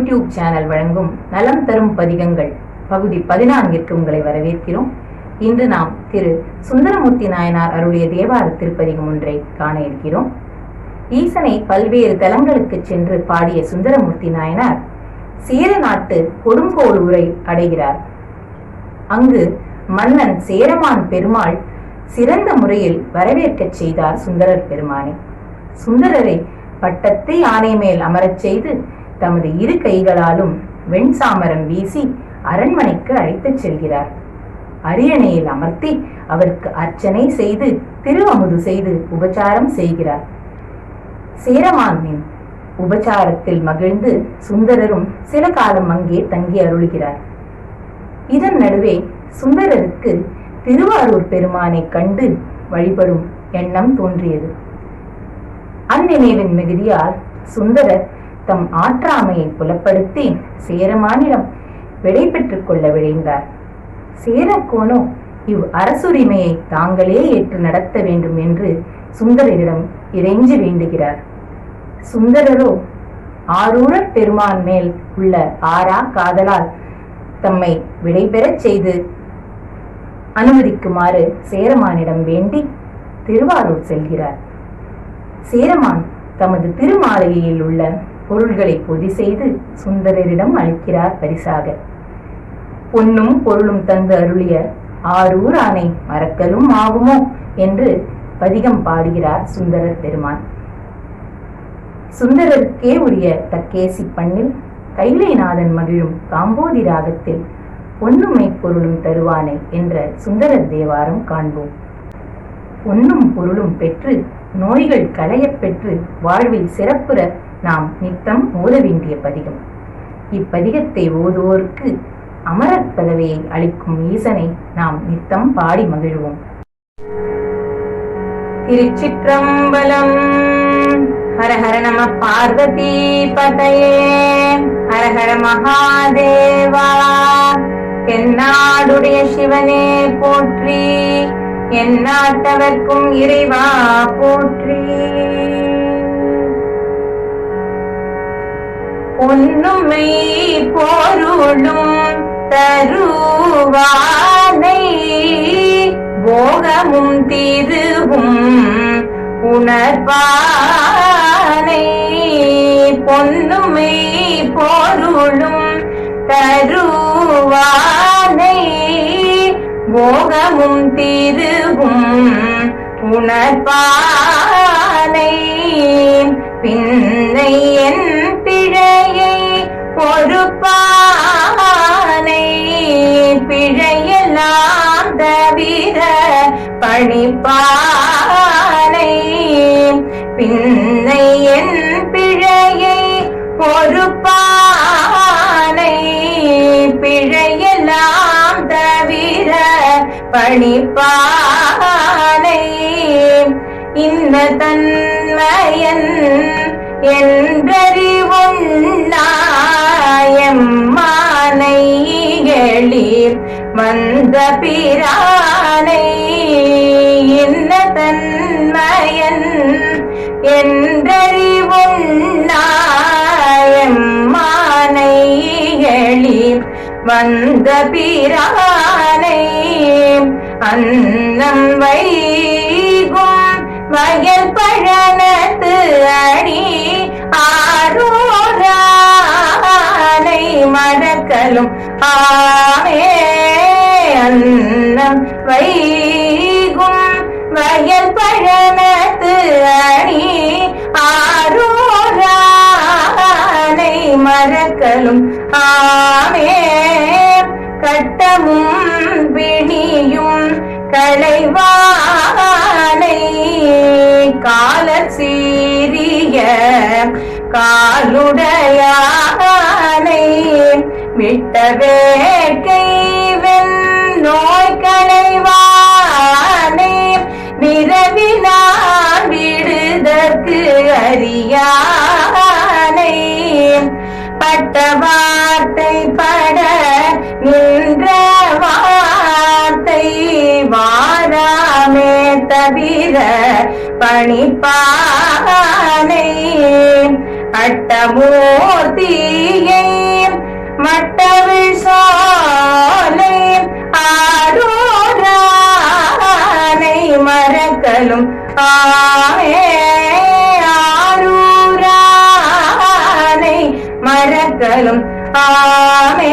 YouTube channel வழங்கும் நலம் தரும் பதிகங்கள் பகுதி பதினான்கிற்கு உங்களை வரவேற்கிறோம். இன்று நாம் திரு. சுந்தரமூர்த்தி நாயனார் அருளிய தேவார திருப்பதிகம் ஒன்றை காண இருக்கிறோம். ஈசனை பல்வேறு தலங்களுக்கு சென்று பாடிய சுந்தரமூர்த்தி நாயனார் சேர நாட்டு கொடுங்கோளூரை அடைகிறார். அங்கு மன்னன் சேரமான் பெருமாள் சிறந்த முறையில் வரவேற்கச் செய்தார் சுந்தரர் பெருமானை. சுந்தரரை பட்டத்தை ஆனை மேல் அமரச் செய்து தமது இரு கைகளாலும் வெண்சாமரம் வீசி அரண்மனைக்கு அழைத்துச் செல்கிறார். அரியணையில் அமர்த்தி அவருக்கு அர்ச்சனை செய்து திருவமுது செய்து உபச்சாரம் செய்கிறார். சேரமானின் உபச்சாரத்தில் மகிழ்ந்து சுந்தரரும் சில காலம் அங்கே தங்கி அருள்கிறார். இதன் நடுவே சுந்தரருக்கு திருவாரூர் பெருமானை கண்டு வழிபடும் எண்ணம் தோன்றியது. அந்நினைவின் மிகுதியால் சுந்தரர் தம் ஆற்றாமையை புலப்படுத்தி சேரமானிடம் விடை பெற்றுக் கொள்ள விழைந்தார். சேரக்கோனோ இவ் அரசுரிமையை தாங்களே ஏற்று நடத்த வேண்டும் என்று சுந்தரரிடம் இறைஞ்சி வேண்டுகிறார். சுந்தரரோ ஆரூரர் பெருமான் மேல் உள்ள ஆறா காதலால் தம்மை விடைபெறச் செய்து அனுமதிக்குமாறு சேரமானிடம் வேண்டி திருவாரூர் செல்கிறார். சேரமான் தமது திருமாளிகையில் உள்ள பொருள்களை பொதி செய்து சுந்தரரிடம் அளிக்கிறார் பரிசாக. பொன்னும் பொருளும் தந்து அருளிய ஆரூர் ஆணை மறக்கலும் ஆகுமோ என்று பதிகம் பாடுகிறார் சுந்தரர் பெருமான். சுந்தரருக்கே உரிய தக்கேசி பண்ணில் கைலைநாதன் மகிழும் காம்போதி ராகத்தில் பொன்னுமை பொருளும் தருவானை என்ற சுந்தரர் தேவாரம் காண்போம். பொன்னும் பொருளும் பெற்று நோய்கள் களையப் பெற்று வாழ்வில் சிறப்புற நாம் நித்தம் ஓத வேண்டிய பதிகம். இப்பதிகத்தை ஓதுவோருக்கு அமரர் பதவியை அளிக்கும் ஈசனை நாம் நித்தம் பாடி மகிழ்வோம். திருச்சிற்றம்பலம். ஹரஹர நம பார்வதி பதையே. ஹரஹர மகாதேவா. தென்னாடுடைய சிவனே போற்றி. எந்நாட்டவர்க்கும் இறைவா போற்றி. பொன்னுமை பொருளும் தருவானை. போகமும் தீருவும் உணர்வானை. பொன்னுமை பொருளும் தருவானை. போகமும் தீருவும் உணர்வானை. பின்னை என் பொறுப்பானை பிழையெல்லாம் தவிர பழிப்பானை பின்னை என் பிழையை பொறுப்பானை. பிழையெல்லாம் தவிர பழிப்பானை இந்த தன்மையன் என்றறி என்றறிவுண்ணாயம்மானை எளிர் வந்த பிரானை இன்ன தன்மயன் என்றறிவுண்ணாயம்மானை எளிர் வந்த பிரானை அன்னம் வைகும் வயல் பழனத்து அடி ஆரோரா மலை மடக்கலும் ஆமே அன்னம் வைகும் வயல் பழனத்து அணி ஆரூரானை மறக்கலும் ஆமே கட்டமும் பிணியும் களைவானை கால சீரிய காலுடையானை விட்ட வேட்கை நோய் களைவானை விரவினான் விடுதற்கு அறியானை பட்ட வார்த்தை பட நின்ற வார்த்தை வாராமே தவிர பணிப்பா பணிப்பானை அட்டமூர்த்தியை மட்டவிழ் சோலை ஆரூரானை மறக்கலும் ஆமே ஆரூரானை மறக்கலும் ஆமே.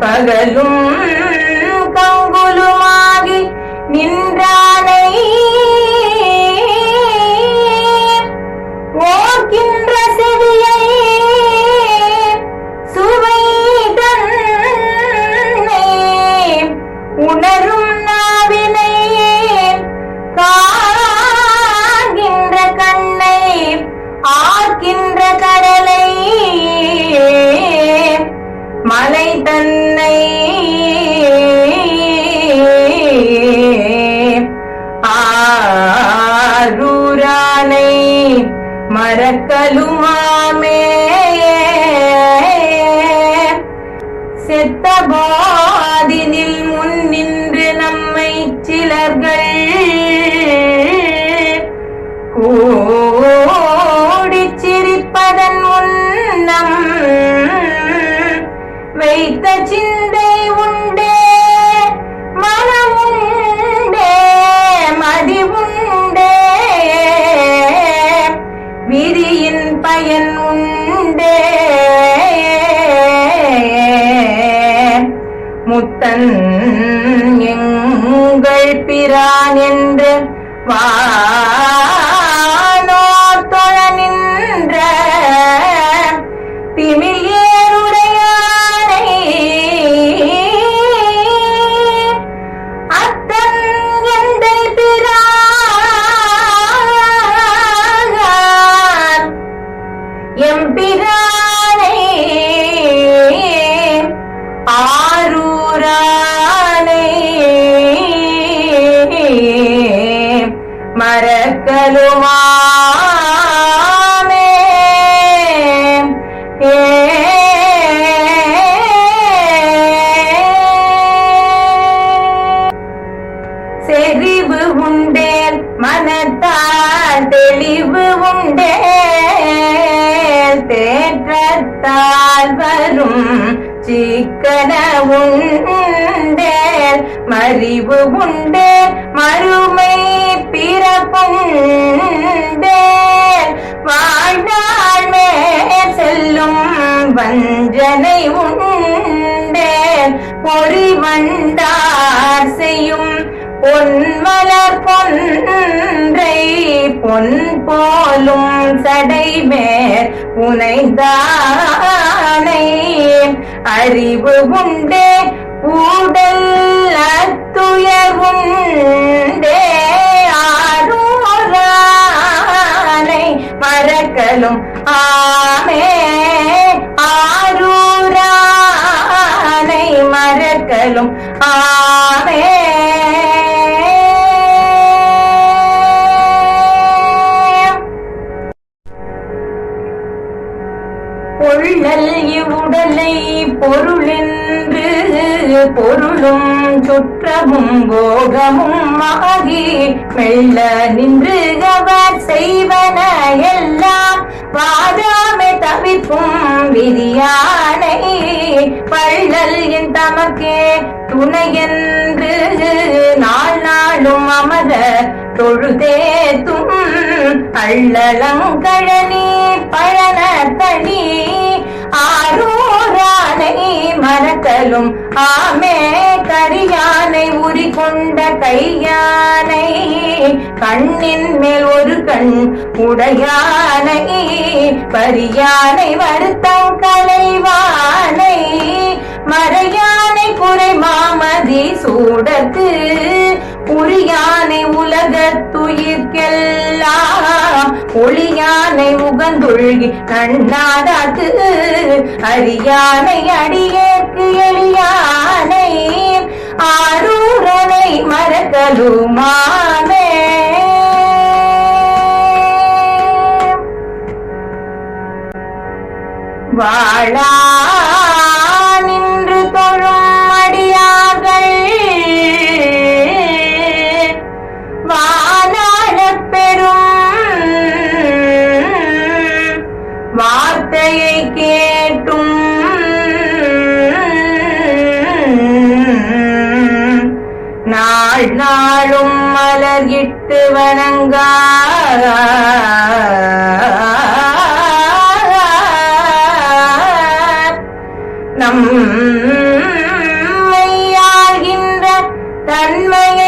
பகலும் கங்குலுமாகி நின்றானை. ஓர்கின்ற செவியை சுவை தன்னை. உணரும் மறக்கலுமாமே செத்த பாதினில் முன் நின்று நம்மை சிலர்கள் முத்தன் எங்கள் பிரான் என்று வானோ தொழ நின்ற மறக்கலுமாமே செறிவு உண்டேல் மனத்தால் தெளிவு உண்டேல் தேற்றத்தால் வரும் சிக்கன உண்டேல் மறிவு உண்டேல் மறுமை பிறப்பும் வாழ்நாள் மேல் செல்லும் வஞ்சனை உண்டேன் பொறி பொறிவண்டார் செய்யும் பொன்மலர் பொன்றை பொன் போலும் சடைமேர் புனைந்தானை அறிவு உண்டே ஊடல் மறக்கலும் ஆமே ஆரூரானை மறக்கலும் ஆமே பொள்ளல் இவ்வுடலை பொருளென்று பொருளும் சுற்றமும் போகமும் மகி மெல்ல நின்று அவர் செய்வன எல்லாம் வாதாமை தவிர்க்கும் விதியானை பள்ளல் என் தமக்கே துணையென்று நாள் நாளும் அமர தொழுதேத்தும் அள்ளலங்கழனி பழன தனி ஆரூரானை மறக்கலும் ஆமே கையானை கண்ணின் மேல் ஒரு கண் உடையானை பரியானை வருத்தம் கலைவானை மறையானை குறை மாமதி சூடத்து புரியானை உலகத்துயிர்க்கெல்லாம் ஒளியானை உகந்துழ்கி நன்னாதாக்கு அரியானை அடியேற்கு எளியானை மறக்கலுமாமே வாழா நின்று நாள் நாளும் மலர்கிட்டு வணங்கார். நம்மையாகின்ற தன்மையை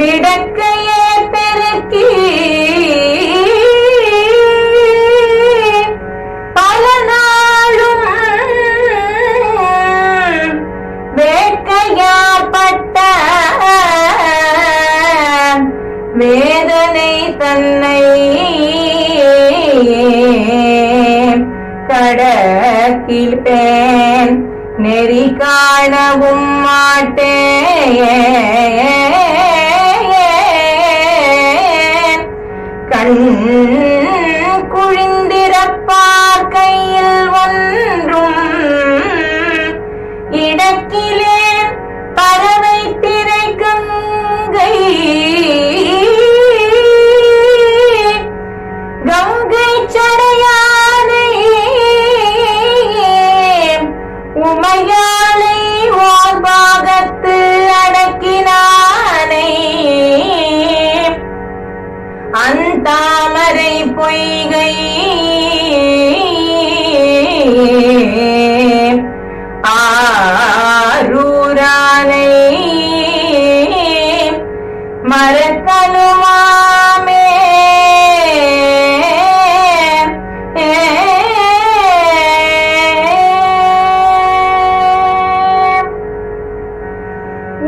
விடக்கையே பெருக்கி பல நாளும் வேட்கையாப்பட்ட வேதனை தன்னை கடக்கில் பேன் நெறி காணவும் மாட்டேன். தாமரை பொய்கை. ஆரூரானை மறக்கணுமாமே.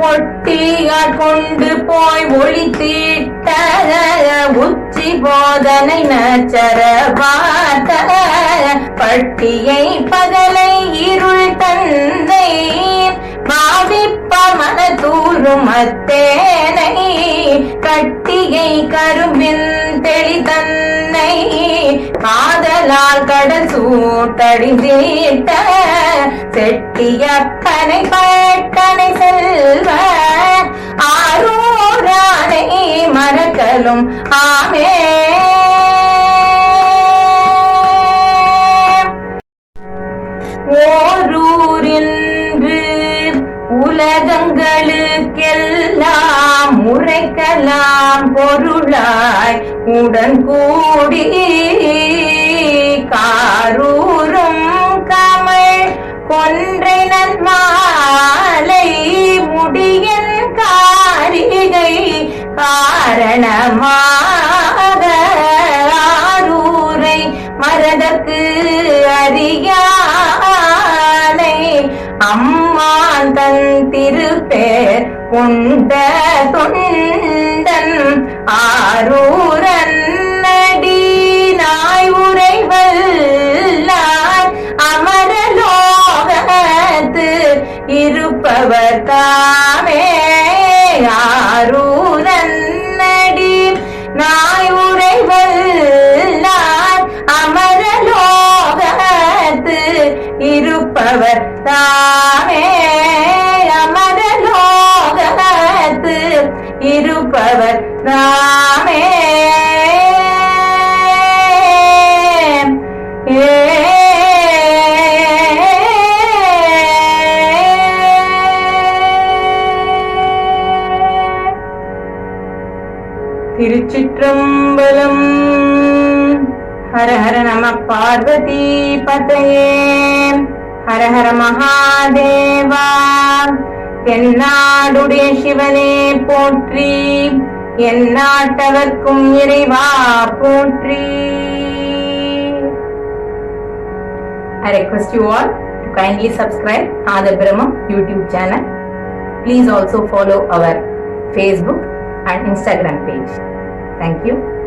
ஒட்டியார் கொண்டு போய் ஒழித்தீ போதனை நச்சர பார்த்த பட்டியை பகலை இருள் தந்தை. பாவிப்ப மன தூரும் அத்தேனை கட்டியை கரும்பின் தெளி தன்னை. காதலால் கடல் சூட்டடி தீட்ட செட்டிய கனை பட்டனை செல்வ. ஆரூரானை சொல்லும் ஆமே. ஓரூரின்று உலகங்களுக்கெல்லாம் உரைக்கலாம் பொருளாய் உடன் கூடி காரூரும் கமல் கொன்றை நன்மாலை முடியன் காரிகை காரணமாக ஆரூரை மரதற்கு அறியானை. அம்மா தன் திருப்பேர் உண்ட தொண்டன் ஆரூரன் ராமே. திருச்சிற்றம்பலம். ஹரஹர நம பார்வதி பதையே. ஹரஹர மகாதேவா. தென்னாடுடைய சிவனே போற்றி. எந்நாட்டவர்க்கும் இறைவா போற்றி I request you all to kindly subscribe Ada Brahmam YouTube channel. Please also follow our Facebook and Instagram page. Thank you.